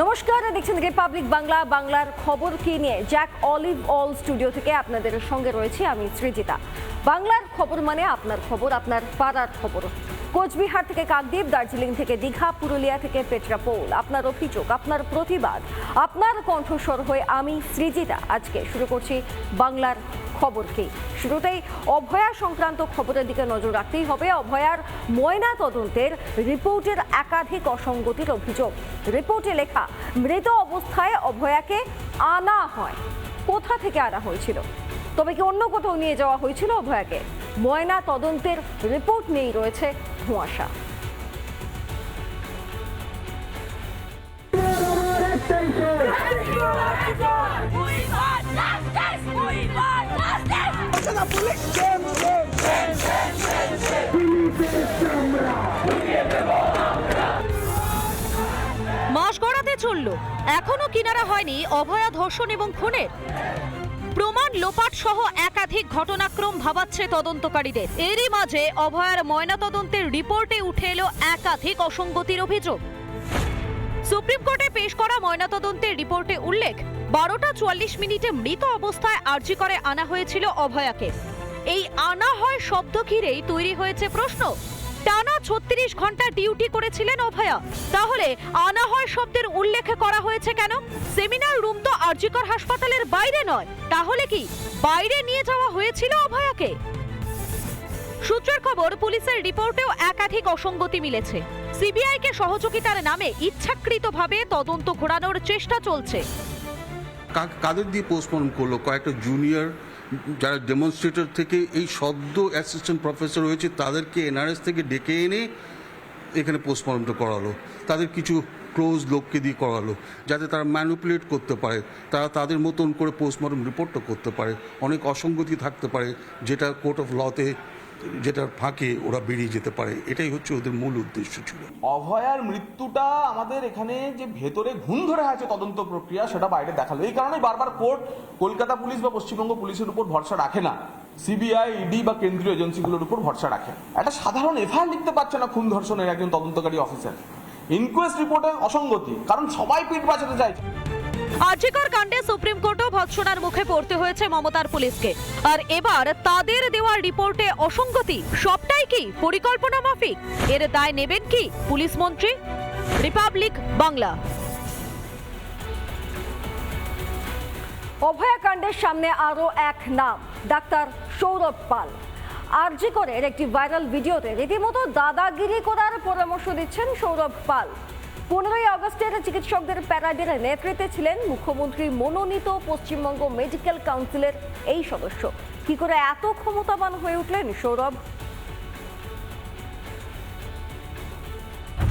নমস্কার দেখছেন রিপাবলিক বাংলা বাংলার খবর কি নিয়ে? জ্যাক অলিভ অল স্টুডিও থেকে আপনাদের সঙ্গে রয়েছি আমি সৃজিতা। বাংলার খবর মানে আপনার খবর, আপনার পাড়ার খবর। কোচবিহার থেকে কাকদ্বীপ, দার্জিলিং থেকে দীঘা, পুরুলিয়া থেকে পেট্রাপোল। আপনার অভিযোগ, আপনার প্রতিবাদ, আপনার কণ্ঠস্বর হয়ে আমি সৃজিতা। আজকে শুরু করছি বাংলার খবর কি শুরুতেই অভয়া সংক্রান্ত খবরের দিকে নজর রাখতেই হবে। অভয়ার ময়না তদন্তের রিপোর্টের একাধিক অসঙ্গতির অভিযোগ। রিপোর্টে লেখা, মৃত অবস্থায় অভয়াকে আনা হয়। কোথা থেকে আনা হয়েছিল? তবে কি অন্য কোথাও নিয়ে যাওয়া হয়েছিল অভয়াকে? ময়না তদন্তের রিপোর্ট নেই রয়েছে ধোঁয়াশা! মাস গড়াতে চলল এখনও কিনারা হয়নি অভয়া ধর্ষণ এবং খুনের। প্রমাণ লোপাট সহ একাধিক ঘটনাক্রম ভাবাচ্ছে তদন্তকারীদের। এরই মাঝে অভয়ার ময়নাতদন্তের রিপোর্টে উঠে এলো একাধিক অসঙ্গতির অভিযোগ। সুপ্রিম কোর্টে পেশ করা ময়নাতদন্তের রিপোর্টে উল্লেখ, বারোটা চুয়াল্লিশ মিনিটে মৃত অবস্থায় আর্জি করে আনা হয়েছিল অভয়াকে। এই আনা হয় শব্দ ঘিরেই তৈরি হয়েছে প্রশ্ন টানা ছত্রিশ ঘণ্টা ডিউটি করেছিলেন অভয়া। তাহলে আনা হয় শব্দের উল্লেখ করা হয়েছে কেন? সেমিনার রুম তো আরজিকর হাসপাতালের বাইরে নয়। তাহলে কি বাইরে নিয়ে যাওয়া হয়েছিল অভয়াকে? সূত্রের খবর, পুলিশের রিপোর্টেও একাধিক অসঙ্গতি মিলেছে। সিবিআইকে সহযোগিতার নামে ইচ্ছাকৃতভাবে তদন্ত ঘোরানোর চেষ্টা চলছে। কাদের দিয়ে পোস্টমর্টম করল? কয়েকটা জুনিয়র যারা ডেমনস্ট্রেটর থেকে এই সদ্য অ্যাসিস্ট্যান্ট প্রফেসর হয়েছে, তাদেরকে এনআরএস থেকে ডেকে এনে এখানে পোস্টমর্টমটা করালো। তাদের কিছু ক্লোজ লোককে দিয়ে করালো, যাতে তারা ম্যানুপুলেট করতে পারে। তারা তাদের মতন করে পোস্টমর্টম রিপোর্টটা করতে পারে। অনেক অসঙ্গতি থাকতে পারে, যেটা কোর্ট অফ লতে যেটার ফাঁকে ওরা বেরিয়ে যেতে পারে, এটাই হচ্ছে ওদের মূল উদ্দেশ্য ছিল। অভয়ার মৃত্যুটা আমাদের এখানে যে ভেতরে ঘুম ধরে আছে তদন্ত প্রক্রিয়া, সেটা বাইরে দেখাল। এই কারণে বারবার কোর্ট কলকাতা পুলিশ বা পশ্চিমবঙ্গ পুলিশের উপর ভরসা রাখে না। সিবিআই, ইডি বা কেন্দ্রীয় এজেন্সিগুলোর উপর ভরসা রাখে। একটা সাধারণ এফআইআর লিখতে পারছে না খুন ধর্ষণের একজন তদন্তকারী অফিসার। ইনকোয়েস্ট রিপোর্টে অসঙ্গতি, কারণ সবাই পিঠ বাঁচাতে চাইছে। আর্জিকর কাণ্ডে সুপ্রিম কোর্টও ভৎসনার মুখে পড়তে হয়েছে মমতার পুলিশকে। আর এবার তাদের দেওয়া রিপোর্টে অসঙ্গতি, সবটাই কি পরিকল্পনা মাফিক? এর দায় নেবেন কি পুলিশ মন্ত্রী? রিপাবলিক বাংলা। অভয়াকাণ্ডের সামনে আরও এক নাম, ডাক্তার সৌরভ পাল। আরজি করে একটি ভাইরাল ভিডিওতে রীতিমতো দাদাগিরি করার পরামর্শ দিচ্ছেন সৌরভ পাল। পনেরোই আগস্টের চিকিৎসকদের প্যারাডের নেতৃত্বে ছিলেন মুখ্যমন্ত্রী মনোনীত পশ্চিমবঙ্গ মেডিকেল কাউন্সিলের এই সদস্য। কি করে এত ক্ষমতাবান হয়ে উঠলেন সৌরভ?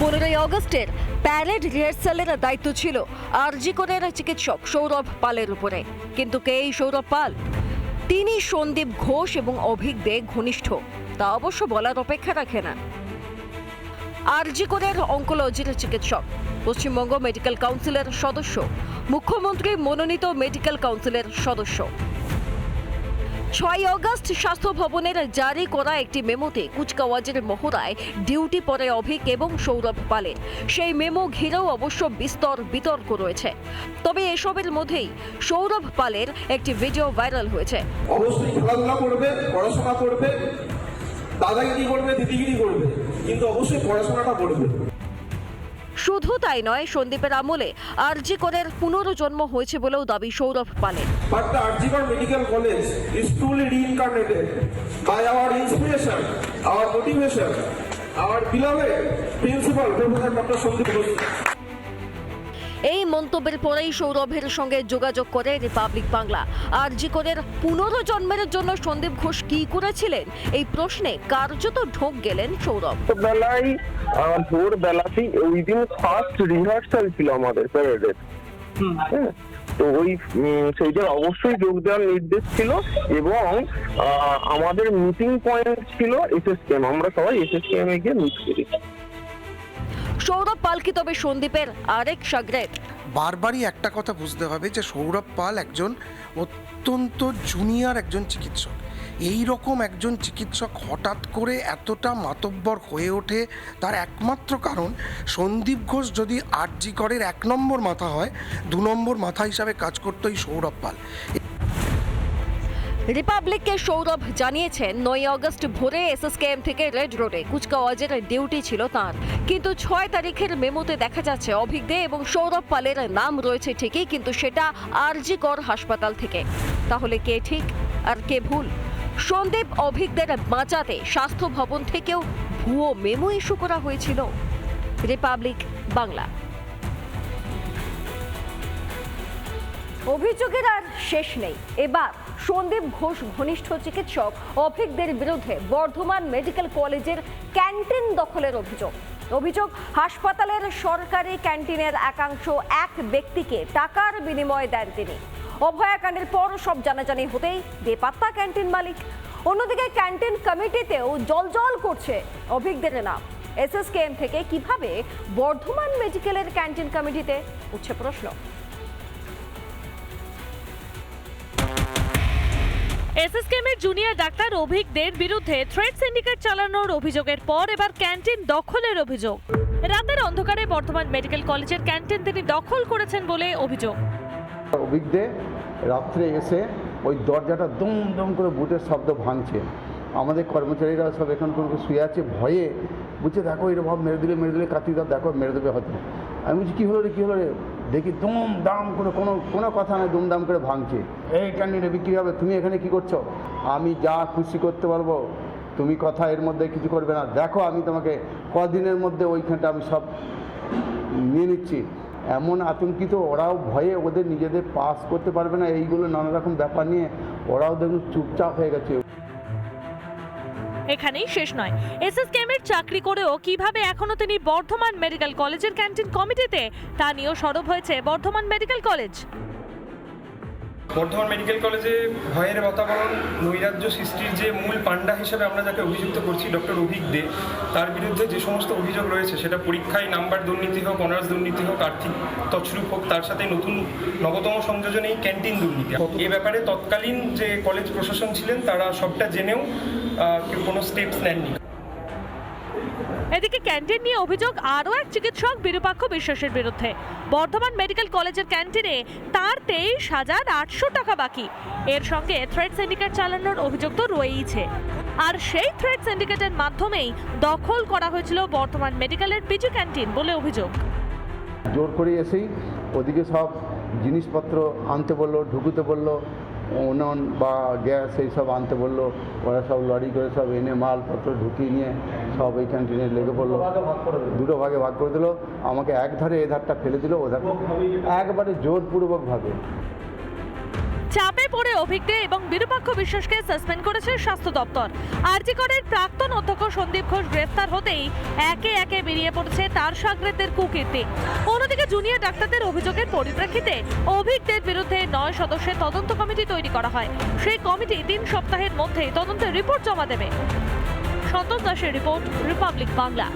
পনেরোই অগস্টের প্যারেড রিহার্সালের দায়িত্ব ছিল আরজি করের চিকিৎসক সৌরভ পালের উপরে। কিন্তু কে এই সৌরভ পাল? তিনি সন্দীপ ঘোষ এবং অভিক দে ঘনিষ্ঠ। তা অবশ্য বলার অপেক্ষা রাখে না। আরজি করের অঙ্কোলজির চিকিৎসক। পশ্চিমবঙ্গ মেডিকেল কাউন্সিলের সদস্য। মুখ্যমন্ত্রী মনোনীত মেডিকেল কাউন্সিলের সদস্য। ছয় অগস্ট স্বাস্থ্য ভবনের জারি করা একটি মেমোতে কুচকাওয়াজের মহড়ায় ডিউটি পরে অভিক এবং সৌরভ পালের। সেই মেমো ঘিরেও অবশ্য বিস্তর বিতর্ক রয়েছে। তবে এসবের মধ্যেই সৌরভ পালের একটি ভিডিও ভাইরাল হয়েছে। অবশ্যই খেলাধুলা করবে, পড়াশোনা করবে, দাদাগিরি করবে, দিদিগিরি করবে। কিন্তু অবশ্যই পড়াশোনাটা বলবে শুধু তাই নয় সন্দীপের আমলে আরজি করের পুনর্জন্ম হয়েছে বলেও দাবি সৌরভ পালে but RG Kar medical college is truly reincarnated by our inspiration our motivation our beloved principal professor doctor Sandip এই মন্তব্যের পরেই সৌরভের সঙ্গে যোগাযোগ করে রিপাবলিক বাংলা। আর জি করের পুনর্জন্মের জন্য সন্দীপ ঘোষ কি করেছিলেন? এই প্রশ্নে কার্যত ঢোক গেলেন সৌরভ। বেলায় ভোর বেলাতেই ওই দিন ফার্স্ট রিহার্সাল ছিল আমাদের প্যারেডের হ্যাঁ, তো ওই সেইটার অবশ্যই যোগ দেওয়ার নির্দেশ ছিল এবং আহ, আমাদের মিটিং পয়েন্ট ছিল এসএসকেএম আমরা সবাই এসএসকেএম এ গিয়ে মিট করি সৌরভ পাল কি তবে সন্দীপের আরেক সাগরেদ বারবারই একটা কথা বুঝতে হবে যে সৌরভ পাল একজন অত্যন্ত জুনিয়র একজন চিকিৎসক। এই রকম একজন চিকিৎসক হঠাৎ করে এতটা মাতব্বর হয়ে ওঠে তার একমাত্র কারণ, সন্দীপ ঘোষ যদি আরজি করের এক নম্বর মাথা হয়, দু নম্বর মাথা হিসাবে কাজ করতো এই সৌরভ পাল। রিপাবলিককে সৌরভ জানিয়েছেন, নয় আগস্ট ভোরে এসএসকেএম থেকে রেড রোডে কুচকাওয়াজের ডিউটি ছিল তার। কিন্তু ছয় তারিখের মেমোতে দেখা যাচ্ছে অভিক দে এবং সৌরভ পালের নাম রয়েছে ঠিকই, কিন্তু সেটা আরজি কর হাসপাতাল থেকে। তাহলে কে ঠিক আর কে ভুল? সন্দীপ অভিকদের বাঁচাতে স্বাস্থ্য ভবন থেকেও ভুয়ো মেমো ইস্যু করা হয়েছিল। রিপাবলিক বাংলা। অভিযোগের আর শেষ নেই। এবার সন্দীপ ঘোষ ঘনিষ্ঠ চিকিৎসক অভিকদের বিরুদ্ধে বর্ধমান মেডিকেল কলেজের ক্যান্টিন দখলের অভিযোগ। অভিযোগ, হাসপাতালের সরকারি ক্যান্টিনের একাংশ এক ব্যক্তিকে টাকার বিনিময়ে দেন তিনি। অভয়াকাণ্ডের পর সব জানাজানি হতেই বেপাত্তা ক্যান্টিন মালিক। অন্যদিকে ক্যান্টিন কমিটিতেও জলজল করছে অভিকদের নাম। এসএসকেএম থেকে কীভাবে বর্ধমান মেডিকেলের ক্যান্টিন কমিটিতে উঠছে প্রশ্ন। এসএসকেএমের জুনিয়র ডাক্তার অভিকদের বিরুদ্ধে থ্রেড সিন্ডিকেট চালানোর অভিযোগের পর এবার ক্যান্টিন দখলের অভিযোগ। রাতের অন্ধকারে বর্ধমান মেডিকেল কলেজের ক্যান্টিন তিনি দখল করেছেন বলে অভিযোগ। অভিজ্ঞে রাত্রে এসে ওই দরজাটা দুম দুম করে বুটের শব্দ ভাঙছে। আমাদের কর্মচারীরা সব এখান শুয়ে আছে, ভয়ে বুঝছে দেখো, এরকম মেরে দিলে মেরে দিলে কার্তিকদা দেখো, মেরে দেবে হয়তো। আমি বলছি, কী হলো রে, কী হলো রে? দেখি দুম দাম করে কোনো কোনো কথা নয় দুমদাম করে ভাঙছে। এই ক্যান্টিনে বিক্রি হবে, তুমি এখানে কি করছ? আমি যা খুশি করতে পারব, তুমি কথা এর মধ্যে কিছু করবে না। দেখো, আমি তোমাকে কদিনের মধ্যে ওইখানটা আমি সব নিয়ে নিচ্ছি। এমন আতঙ্কিত, ওরাও ভয়ে ওদের নিজেদের পাস করতে পারবে না, এইগুলো নানা রকম ব্যাপার নিয়ে ওরাও দেখুন চুপচাপ হয়ে গেছে। এখানেই শেষ নয়। এসএসকেএমের চাকরি করেও কীভাবে এখনও তিনি বর্ধমান মেডিকেল কলেজের ক্যান্টিন কমিটিতে, তা নিয়েও সরব হয়েছে Bardhaman medical college. Bardhaman medical কলেজে ভয়ের বাতাবরণ, নৈরাজ্য সৃষ্টির যে মূল পাণ্ডা হিসেবে আমরা যাকে অভিযুক্ত করছি, ডক্টর অভিক দে, তার বিরুদ্ধে যে সমস্ত অভিযোগ রয়েছে, সেটা পরীক্ষায় নাম্বার দুর্নীতি হোক, অনার্স দুর্নীতি হোক, আর্থিক তছরূপ হোক, তার সাথে নতুন, নবতম সংযোজন এই ক্যান্টিন দুর্নীতি। এ ব্যাপারে তৎকালীন যে কলেজ প্রশাসন ছিলেন, তারা সবটা জেনেও কোনো স্টেপস নেননি। এদিকে ক্যান্টিন নিয়ে অভিযোগ আরও এক চিকিৎসক বিরূপাক্ষ বিশ্বাসের বিরুদ্ধে। বর্ধমান মেডিকেল কলেজের ক্যান্টিনে তার তেইশ হাজার আটশো টাকা বাকি। এর সঙ্গে থ্রেড সিন্ডিকেট চালানোর অভিযোগ তো রয়েইছে। আর সেই থ্রেড সিন্ডিকেটের মাধ্যমেই দখল করা হয়েছিল বর্ধমান মেডিকেলের পিজি ক্যান্টিন বলে অভিযোগ। জোর করে এসেই ওদিকে সব জিনিসপত্র আনতে বলল ঢুকুতে বলল উনুন বা গ্যাস এইসব আনতে বলল। ওরা সব লরি করে সব এনে মালপত্র ঢুকিয়ে নিয়ে সব এই ট্রেনে লেগে পড়ল। দুটো ভাগে ভাগ করে দিল। আমাকে এক ধারে এ ধারটা ফেলে দিল ও ধার একবারে জোরপূর্বকভাবে। চাপে পড়ে অভিজ্ঞে এবং বিরূপাক্ষ বিশ্বাসকে সাসপেন্ড করেছে স্বাস্থ্য দপ্তর। আরজিকরের প্রাক্তন অধ্যক্ষ সন্দীপ ঘোষ গ্রেফতার হতেই একে একে বেরিয়ে পড়ছে তার সাগরেদের কুকীর্তি। অন্যদিকে জুনিয়র ডাক্তারদের অভিযোগের পরিপ্রেক্ষিতে অভিজ্ঞদের বিরুদ্ধে নয় সদস্যের তদন্ত কমিটি তৈরি করা হয়। সেই কমিটি তিন সপ্তাহের মধ্যে তদন্তের রিপোর্ট জমা দেবে। সন্তোষ দাসের রিপোর্ট, রিপাবলিক বাংলা।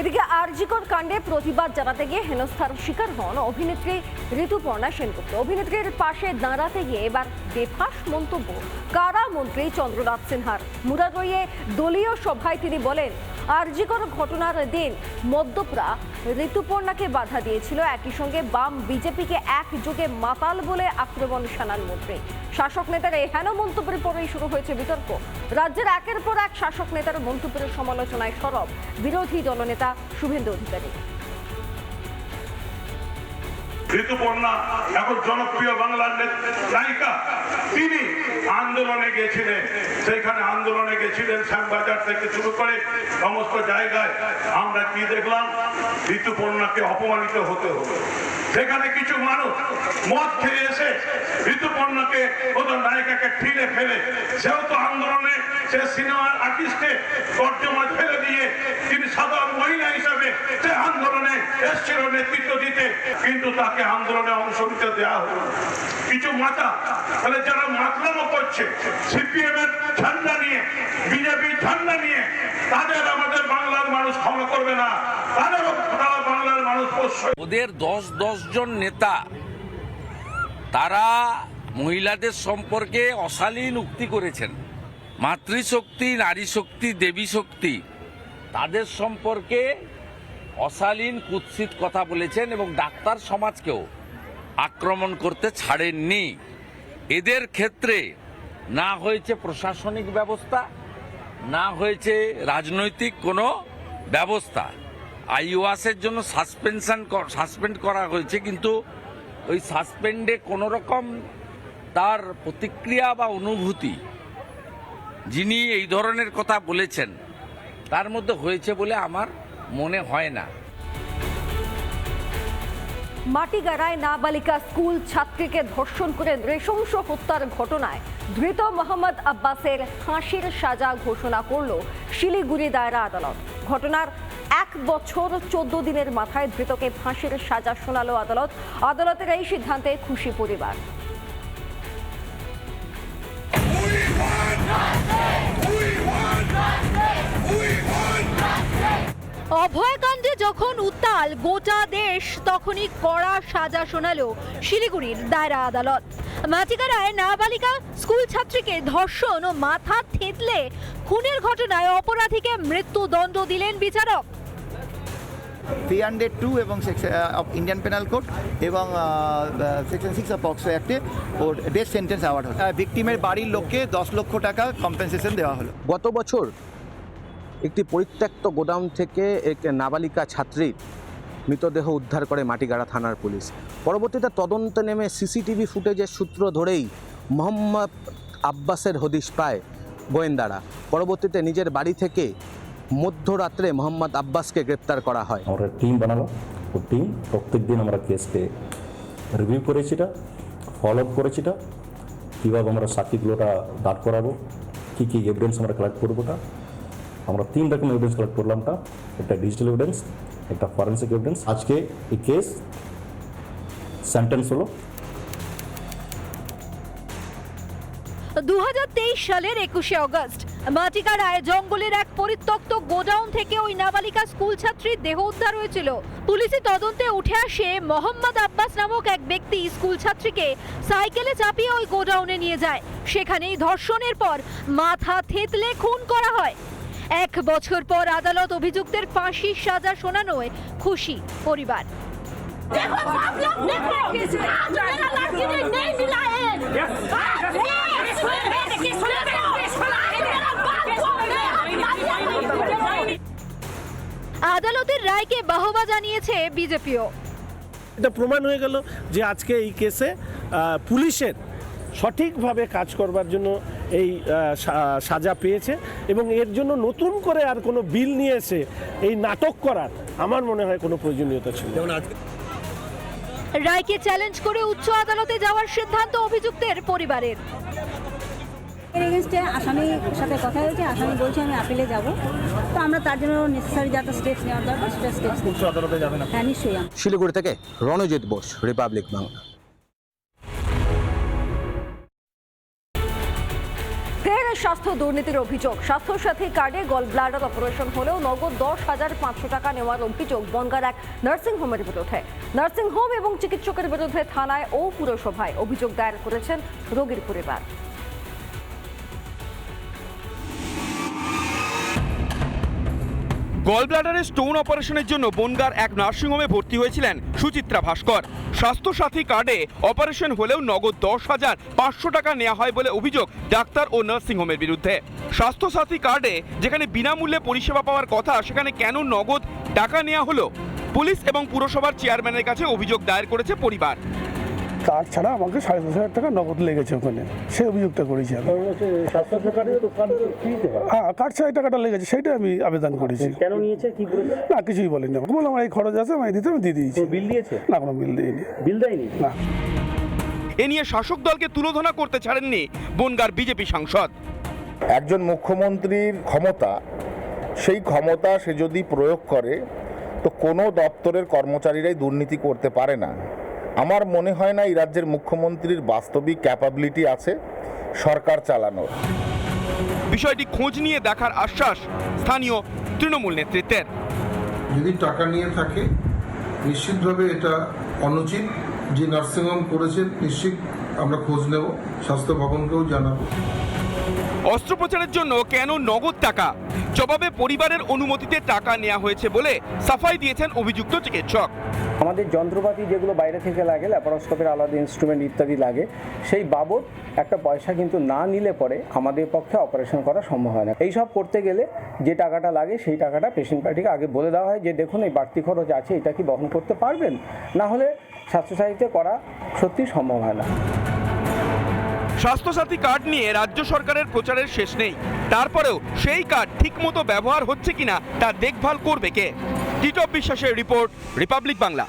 এদিকে আরজিকর কাণ্ডে প্রতিবাদ জানাতে গিয়ে হেনস্থার শিকার হন অভিনেত্রী ঋতুপর্ণা সেনগুপ্ত। অভিনেত্রীর পাশে দাঁড়াতে গিয়ে এবার বেফাস মন্তব্য। কারা মন্ত্রী চন্দ্রনাথ সিনহার? মুরারইয়ে দলীয় সভায় তিনি বলেন আরজিকর ঘটনার দিন মদ্যপরা ঋতুপর্ণাকে বাধা দিয়েছিল। একই সঙ্গে বাম বিজেপিকে একযোগে মাতাল বলে আক্রমণ শানান মন্ত্রী শাসক নেতার হেন মন্তব্যের পরেই শুরু হয়েছে বিতর্ক। রাজ্যের একের পর এক শাসক নেতার মন্তব্যের সমালোচনায় সরব বিরোধী দলনেতা শুভেন্দু অধিকারী। ঋতুপর্ণা এখন জনপ্রিয় বাংলার নায়িকা। তিনি আন্দোলনে গেছিলেন। সেখানে আন্দোলনে গেছিলেন শ্যামবাজার থেকে শুরু করে সমস্ত জায়গায়। আমরা কি দেখলাম? ঋতুপর্ণাকে অপমানিত হতে হলো। সেখানে কিছু মানুষ মদ খেয়ে এসে ঋতুপর্ণাকে ওদের নায়িকাকে ঠিলে ফেলে। সেও তো আন্দোলনে সে সিনেমার আর্টিস্টে তর্জমা ফেলে দিয়ে তিনি সাধারণ মহিলা হিসাবে সে আন্দোলনে এসেছিল নেতৃত্ব দিতে, কিন্তু তাকে আন্দোলনে অংশ নিতে দেওয়া হলো কিছু মাথা, তাহলে যারা মাতলামো করছে সিপিএম এর ঝান্ডা নিয়ে, বিজেপির ঝান্ডা নিয়ে, তাদের আমাদের বাংলার মানুষ ক্ষমা করবে না। তাদেরও তারা ওদের দশ দশ জন নেতা, তারা মহিলাদের সম্পর্কে অশালীন উক্তি করেছেন। মাতৃশক্তি নারী শক্তি দেবী শক্তি তাদের সম্পর্কে অশালীন, কুৎসিত কথা বলেছেন এবং ডাক্তার সমাজকেও আক্রমণ করতে ছাড়েননি। এদের ক্ষেত্রে না হয়েছে প্রশাসনিক ব্যবস্থা, না হয়েছে রাজনৈতিক কোনো ব্যবস্থা। আইওয়াসের জন্য সাসপেনশন সাসপেন্ড করা হয়েছে, কিন্তু ওই সাসপেন্ডে কোনো রকম তার প্রতিক্রিয়া বা অনুভূতি যিনি এই ধরনের কথা বলেছেন, তার মধ্যে হয়েছে বলে আমার মনে হয় না। মাটিগাড়ায় নাবালিকা স্কুল ছাত্রীকে ধর্ষণ করে নৃশংস হত্যার ঘটনায় ধৃত মোহাম্মদ আব্বাসের ফাঁসির সাজা ঘোষণা করল শিলিগুড়ি দায়রা আদালত। ঘটনার এক বছর চোদ্দ দিনের মাথায় ধৃতকে ফাঁসির সাজা শোনালো আদালত। আদালতের এই সিদ্ধান্তে খুশি পরিবার। অভয়কাণ্ডে যখন উত্তাল গোটা দেশ, তখনই কড়া সাজা শোনালো শিলিগুড়ির দায়রা আদালত। মাটিকারায় নাবালিকা স্কুল ছাত্রীকে ধর্ষণ ও মাথা থেতলে খুনের ঘটনায় অপরাধীকে মৃত্যুদণ্ড দিলেন বিচারক। থ্রি হান্ড্রেড টু এবং অফ ইন্ডিয়ান পেনাল কোড এবং সেকশন সিক্স অফ পক্সো অ্যাক্টে ওর ডেথ সেন্টেন্স অ্যাওয়ার্ড হলো। ভিকটিমের বাড়ির লোককে দশ লক্ষ টাকা কম্পেনসেশন দেওয়া হলো। গত বছর একটি পরিত্যক্ত গোডাউন থেকে এক নাবালিকা ছাত্রীর মৃতদেহ উদ্ধার করে মাটিগাড়া থানার পুলিশ। পরবর্তীতে তদন্তে নেমে সিসিটিভি ফুটেজের সূত্র ধরেই মোহাম্মদ আব্বাসের হদিশ পায় গোয়েন্দারা। পরবর্তীতে নিজের বাড়ি থেকে মধ্যরাত্রে মোহাম্মদ আব্বাসকে গ্রেপ্তার করা হয়। আমরা টিম বানালাম। ও টিম প্রত্যেক দিন আমরা কেসকে রিভিউ করেছি এটা ফলো আপ করেছি এটা। কীভাবে আমরা সাক্ষীগুলোটা দাঁড় করাবো কী কী এভিডেন্স আমরা কালেক্ট করব ওটা আমরা তিন রকম এভিডেন্স কালেক্ট করলামটা একটা ডিজিটাল এভিডেন্স একটা ফরেন্সিক এভিডেন্স আজকে এই কেস সেন্টেন্স হলো দু হাজার তেইশ সালের একুশে অগস্ট মাটিকাড়ায় জঙ্গলের এক পরিত্যক্ত গোডাউন থেকে ওই নাবালিকা স্কুল ছাত্রীর দেহ উদ্ধার হয়েছিল পুলিশি তদন্তে উঠে আসে মোহাম্মদ আব্বাস নামক এক ব্যক্তি স্কুল ছাত্রীকে সাইকেলে চাপিয়ে ওই গোডাউনে নিয়ে যায় সেখানেই ধর্ষণের পর মাথা থেতলে খুন করা হয় এক বছর পর আদালত অভিযুক্তের ফাঁসির সাজা শোনানোয় খুশি পরিবার আদালতের রায়কে বাহবা জানিয়েছে বিজেপিও। এটা প্রমাণ হয়ে গেল যে আজকে এই কেসে পুলিশের সঠিকভাবে কাজ করবার জন্য এই সাজা পেয়েছে এবং এর জন্য নতুন করে আর কোনো বিল নিয়ে এসে এই নাটক করার আমার মনে হয় কোনো প্রয়োজনীয়তা ছিল রায়কে চ্যালেঞ্জ করে উচ্চ আদালতে যাওয়ার সিদ্ধান্ত অভিযুক্তের পরিবারের। এগেনস্টে আসামির সাথে কথা হয়েছে আসামি বলছে আমি আপিলে যাব। তো আমরা তার জন্য নেসেসারি যত স্টেপস নেওয়ার দরকার সেটা স্টেপস উচ্চ আদালতে যাবেন হ্যাঁ নিশ্চয়ই শিলিগুড়ি থেকে রণজিৎ বোস রিপাবলিক বাংলা। স্বাস্থ্য দুর্নীতির অভিযোগ। স্বাস্থ্যসাথী কার্ডে গল ব্লাডার অপারেশন হলেও নগদ দশ হাজার পাঁচশো টাকা নেওয়ার অভিযোগ বনগার এক নার্সিংহোমের বিরুদ্ধে। নার্সিংহোম এবং চিকিৎসকের বিরুদ্ধে থানায় ও পুরসভায় অভিযোগ দায়ের করেছেন রোগীর পরিবার। গল ব্লাডারের স্টোন অপারেশনের জন্য বনগার এক নার্সিংহোমে ভর্তি হয়েছিলেন সুচিত্রা ভাস্কর। স্বাস্থ্যসাথী কার্ডে অপারেশন হলেও নগদ দশ হাজার পাঁচশো টাকা নেওয়া হয় বলে অভিযোগ ডাক্তার ও নার্সিংহোমের বিরুদ্ধে। স্বাস্থ্যসাথী কার্ডে যেখানে বিনামূল্যে পরিষেবা পাওয়ার কথা, সেখানে কেন নগদ টাকা নেওয়া হলো? পুলিশ এবং পুরসভার চেয়ারম্যানের কাছে অভিযোগ দায়ের করেছে পরিবার। কার্ড ছাড়া আমাকে সাড়ে দশ হাজার টাকা নগদ লেগেছে ওখানে। সেই অভিযোগটা করেছি আমি। হ্যাঁ কার্ড ছাড়া টাকাটা লেগেছে সেইটা আমি আবেদন করেছি। কেন নিয়েছে? কি না কিছুই বলেনি আমাকে। বললাম আমার এই খরচ আছে আমি দিতে আমি দিয়ে দিয়েছি। বিল দিয়েছে? না কোনো বিল দিইনি। বিল দেয়নি? না। এ নিয়ে শাসক দলকে তুলোধনা করতে ছাড়েননি বনগার বিজেপি সাংসদ। একজন মুখ্যমন্ত্রীর ক্ষমতা সেই ক্ষমতা সে যদি প্রয়োগ করে তো কোনো দপ্তরের কর্মচারীরাই দুর্নীতি করতে পারে না। আমার মনে হয় না এই রাজ্যের মুখ্যমন্ত্রীর বাস্তবিক ক্যাপাবিলিটি আছে সরকার চালানোর। বিষয়টি খোঁজ নিয়ে দেখার আশ্বাস স্থানীয় তৃণমূল নেতৃত্বের। যদি টাকা নিয়ে থাকে নিশ্চিতভাবে এটা অনুচিত। যে নার্সিংহোম করেছেন নিশ্চিত আমরা খোঁজ নেব স্বাস্থ্য ভবনকেও জানাব। অস্ত্রোপচারের জন্য কেন নগদ টাকা? জবাবে পরিবারের অনুমতিতে টাকা নেওয়া হয়েছে বলে সাফাই দিয়েছেন অভিযুক্ত চিকিৎসক। আমাদের যন্ত্রপাতি যেগুলো বাইরে থেকে লাগে ল্যাপারোস্কোপের আলাদা ইনস্ট্রুমেন্ট ইত্যাদি লাগে, সেই বাবদ একটা পয়সা কিন্তু না নিলে পরে আমাদের পক্ষে অপারেশন করা সম্ভব হয় না। এইসব করতে গেলে যে টাকাটা লাগে, সেই টাকাটা পেশেন্ট পার্টিকে আগে বলে দেওয়া হয় যে, দেখুন, এই বাড়তি খরচ আছে, এটা কি বহন করতে পারবেন? না হলে স্বাস্থ্যসাথীতে করা সত্যি সম্ভব হয় না। স্বাস্থ্যসাথী কার্ড নিয়ে রাজ্য সরকারের প্রচারের শেষ নেই। তারপরেও সেই কার্ড ঠিকমতো ব্যবহার হচ্ছে কিনা তা দেখভাল করবে কে? টিটপ বিশ্বাসের রিপোর্ট, রিপাবলিক বাংলা।